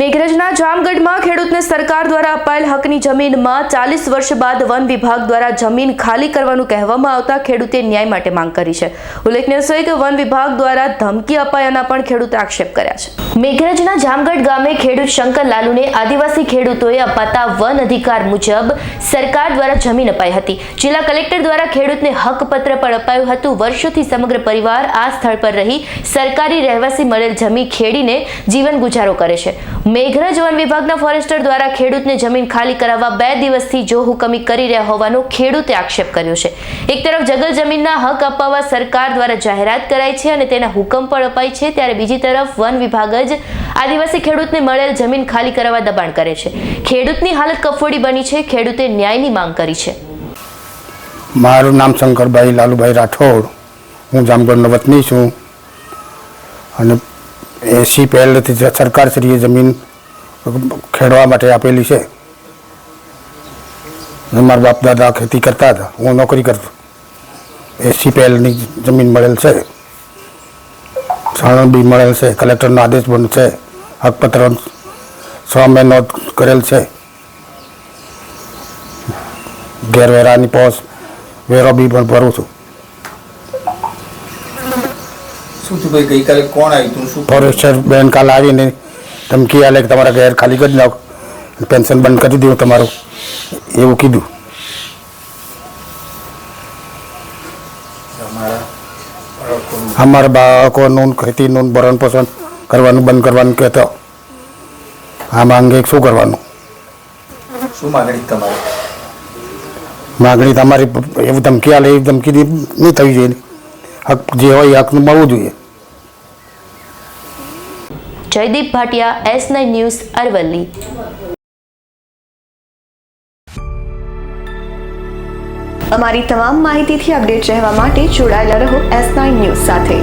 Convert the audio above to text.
મેઘરજના જામગઢમાં ખેડૂતને સરકાર દ્વારા અપાયેલ હકની જમીનમાં ચાલીસ વર્ષ બાદ વન વિભાગ દ્વારા જમીન ખાલી કરવાનું કહેવામાં આવતા ખેડૂતે ન્યાય માટે માંગ કરી છે. ઉલ્લેખનીય છે કે વન વિભાગ દ્વારા ધમકી અપાયાના પણ ખેડૂતે આક્ષેપ કર્યા છે. મેઘરજના જામગઢ ગામે ખેડૂત શંકર લાલુને આદિવાસી ખેડૂતોએ અપાતા વન અધિકાર મુજબ સરકાર દ્વારા જમીન અપાઈ હતી. જિલ્લા કલેક્ટર દ્વારા ખેડૂતને હકપત્ર પણ અપાયું હતું. વર્ષોથી સમગ્ર પરિવાર આ સ્થળ પર રહી સરકારી રહેવાસી મળેલ જમીન ખેડીને જીવન ગુજારો કરે છે. મેઘરજ વન વિભાગના ફોરેસ્ટર દ્વારા ખેડૂતને જમીન ખાલી કરાવવા બે દિવસથી જો હુકમી કરી રહ્યા હોવાનો ખેડૂતે આક્ષેપ કર્યો છે. એક તરફ જગલ જમીનના હક અપાવવા સરકાર દ્વારા જાહેરાત કરાઈ છે અને તેના હુકમ પણ અપાય છે, ત્યારે બીજી તરફ વન વિભાગ જ આદિવાસી ખેડૂતને મળેલ જમીન ખાલી કરાવવા દબાણ કરે છે. ખેડૂતની હાલત કફોડી બની છે, ખેડૂતે ન્યાયની માંગ કરી છે. મારું નામ શંકરભાઈ લાલુભાઈ રાઠોડ. હું જામગઢનો વતની છું. અને એસી પહેલેથી સરકારશ્રીએ જમીન ખેડવા માટે આપેલી છે. મારા બાપ દાદા ખેતી કરતા હતા, હું નોકરી કરતો. એસી પહેલની જમીન મળેલ છે. સાણંદ બી મળેલ છે, કલેક્ટરનો આદેશ પણ છે, હકપત્ર સ્વામે નોંધ કરેલ છે. ગેરવેરાની પોસ્ટ વેરો બી પણ ભરું છું. શું થયું ભાઈ ગઈકાલે કોણ આવ્યું તું શું ફોરેસ્ટર બેન કાલ આવીને ધમકી આલે કે તમારા ઘેર ખાલી કરી નાખો. પેન્શન બંધ કરી દઉં તમારું. એવું કીધું. અમારા બાળકોનું ખેતીનું ભરણ પોષણ કરવાનું બંધ કરવાનું કહેતો. આ માંગે શું કરવાનું? શું માગણી તમારી? માગણી તમારી એવું ધમકી આલે એવી ધમકી નહીં થવી જોઈએ. હક જે હોય એ હકનું મળવું જોઈએ. Jaydeep Bhatia, S nine news, Aravalli. અમારી તમામ માહિતીથી અપડેટ રહેવા માટે જોડાયેલા રહો એસ નાઇન ન્યૂઝ સાથે.